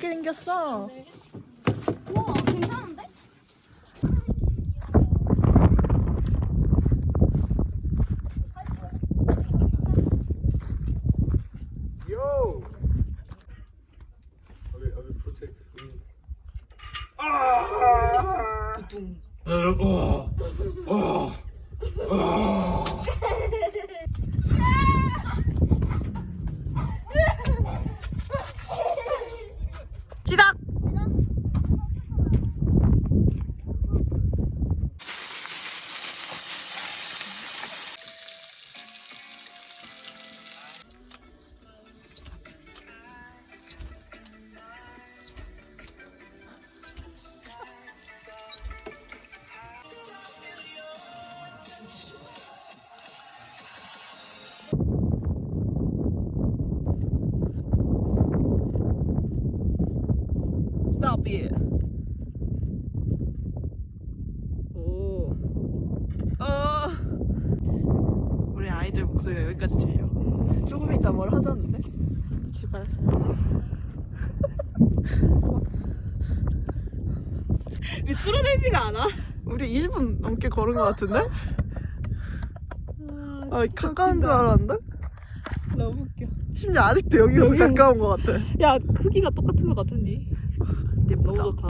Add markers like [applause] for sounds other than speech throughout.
귀엽게 생겼어. 우와 괜찮은데? Yo! I will, I will protect you. 두둥. Oh, oh, oh. 목소리가 여기까지 들려. 조금 이따 뭘 하자는데? 제발. [laughs] 왜 줄어들지가 않아? 우리 20분 넘게 걸은 것 같은데? 아, 아, 가까운 줄 알았는데? 너무 웃겨. 심지어 아직도 여기가 여기. 가까운 것 같아. 야, 크기가 똑같은 것 같은데. 예쁘다. 너무 좋다.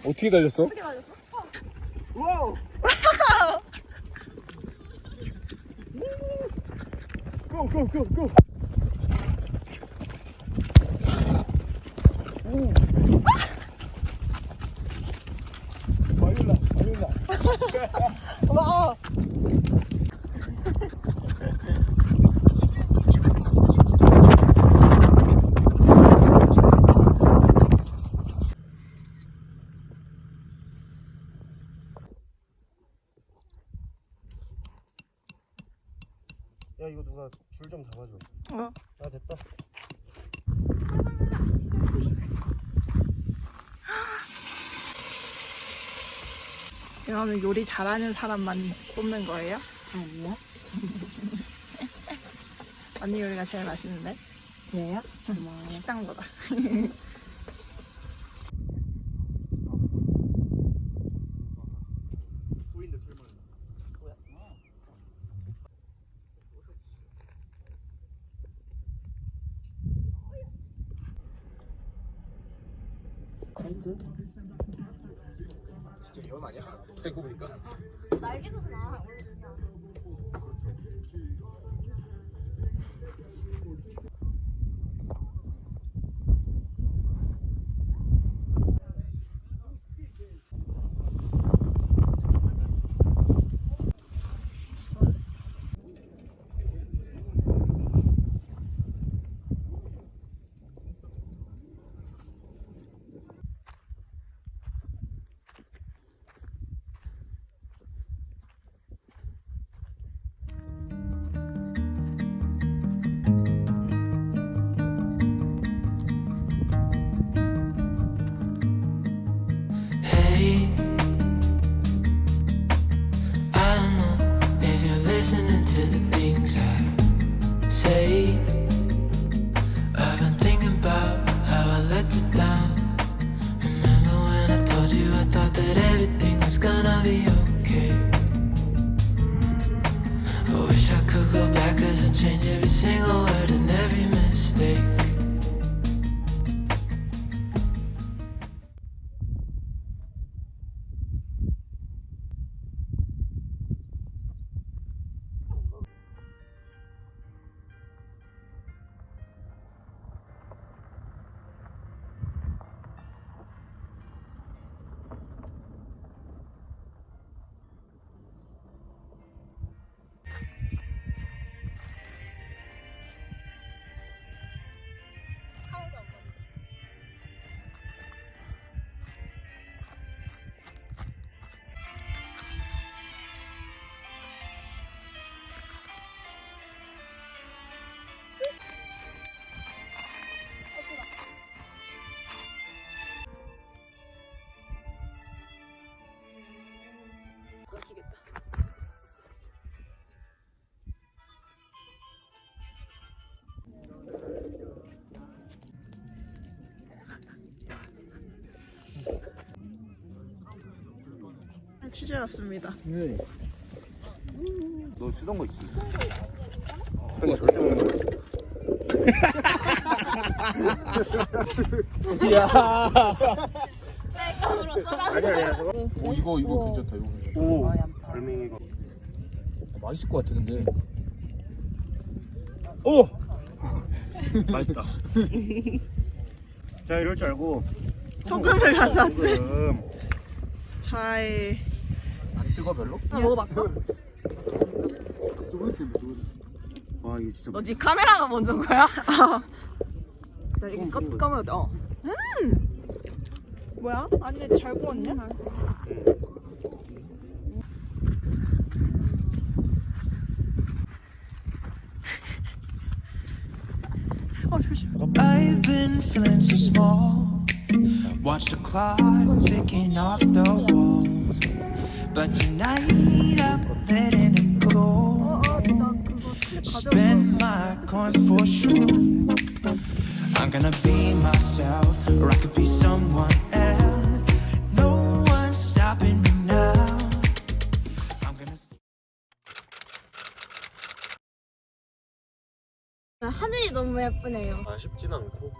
a te. 어떻게 달렸어? 와우. 고, 고, 고, 고. 오. 많이 올라, 많이 올라. 와. 야, 이거 누가 줄 좀 잡아줘. 어? 아, 됐다. 이거는 요리 잘하는 사람만 꼽는 거예요? 아니야? [laughs] 언니 요리가 제일 맛있는데? 왜요? 고마워요. 식당보다. [laughs] 진짜 연 아니야? 알고 보니까. 날개에서 나. down. Remember when I told you I thought that everything was gonna be okay? 취재 왔습니다. 네. 너 쓰던 거 있지? 형 절대 못 먹어. 아니야 아니야 저거. 오 이거 이거 괜찮다 이거 오. 알맹이가. 아, 맛있을 것 같아 근데 오. [laughs] 맛있다. 자 이럴 줄 알고 소금을 가져왔지. 소금. 안 뜨거 별로? 나 먹어봤어? 와 이거 진짜. 너지 카메라가 먼저인 거야? 나 이게 꺼, 꺼면 돼. 어. 뭐야? 아니 잘 구웠냐? 어 조심. I've been feeling so small. Watch the clock ticking off the wall. But tonight I'm letting it go. Spend my coin for sure. I'm gonna be myself, or I could be someone else. No one's stopping me now. I'm gonna. 하늘이 너무 예쁘네요. 아쉽진 않고.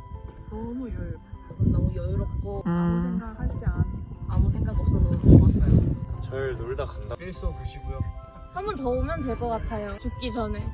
너무 여유. 너무 여유롭고 아무 아무 생각 생각 하지 않고. 아무 생각 없어서 좋았어요. 잘 놀다 간다. 일소 드시고요. 한 번 더 오면 될 것 같아요. 죽기 전에.